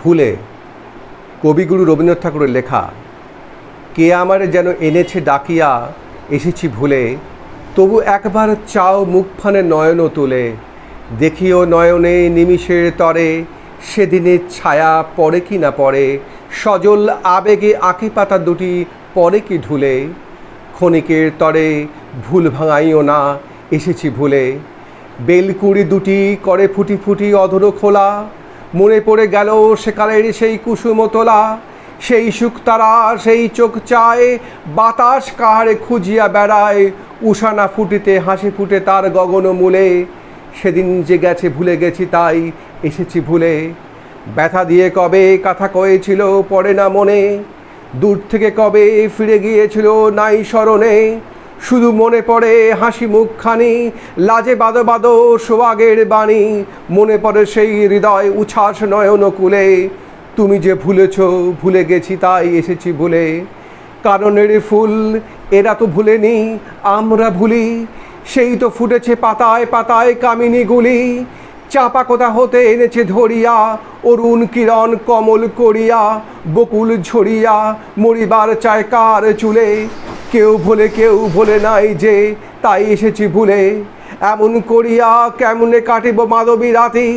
ভুলে কবিগুরু রবীন্দ্রনাথ ঠাকুরের লেখা, কে আমারে যেন এনেছে ডাকিয়া এসেছি ভুলে, তবু একবার চাও মুখফানে নয়ন তুলে, দেখিও নয়নে নিমিষের তরে সেদিনের ছায়া পড়ে কি না পড়ে, সজল আবেগে আঁকি পাতা দুটি পরে কি ঢুলে ক্ষণিকের তরে ভুল ভাঙাইও না এসেছি ভুলে, বেলকুড়ি দুটি করে ফুটি ফুটি অধর খোলা মনে পড়ে গেল সেকালের সেই কুসুমতলা। সেই সুখ তারা, সেই চোখ চায়, বাতাস কাহারে খুঁজিয়া বেড়ায়। উষানা ফুটিতে, হাসি ফুটে তার গগন মূলে। সেদিন যে গেছে, ভুলে গেছি তাই এসেছি ভুলে। ব্যথা দিয়ে কবে কথা কয়েছিল, পড়ে না মনে। দূর থেকে কবে ফিরে গিয়েছিল, নাই স্মরণে। শুধু মনে পড়ে হাসি মুখখানি, লাজে বাদো বাদো সোয়াগের বাণী। মনে পড়ে সেই হৃদয় উচ্ছ্বাস নয়ন কুলে। তুমি যে ভুলেছ, ভুলে গেছি তাই এসেছি ভুলে কারণের ফুল, এরা তো ভুলেনি, আমরা ভুলি। সেই তো ফুটেছে পাতায় পাতায় কামিনীগুলি চাপা কোথা হতে এনেছে ধরিয়া, অরুণ কিরণ কমল করিয়া, বকুল ঝরিয়া, মরিবার চায় কার চুলে। কেউ ভুলে কেউ ভুলে নাই যে, তাই এসেছি ভুলে। এমন করিয়া কেমনে কাটিব মাধবী রাতি?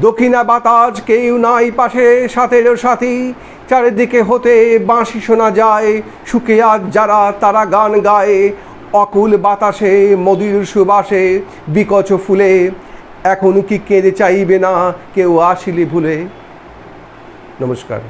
দক্ষিণা বাতাস কেউ নাই পাশে সাথের সাথী। চারিদিকে হতে বাঁশি শোনা যায়, সুখে আজ যারা তারা গান গায়। অকুল বাতাসে মদির সুবাসে বিকচ ফুলে। এখন কি কেঁদে চাইবে না, কেউ আসিলি ভুলে। নমস্কার।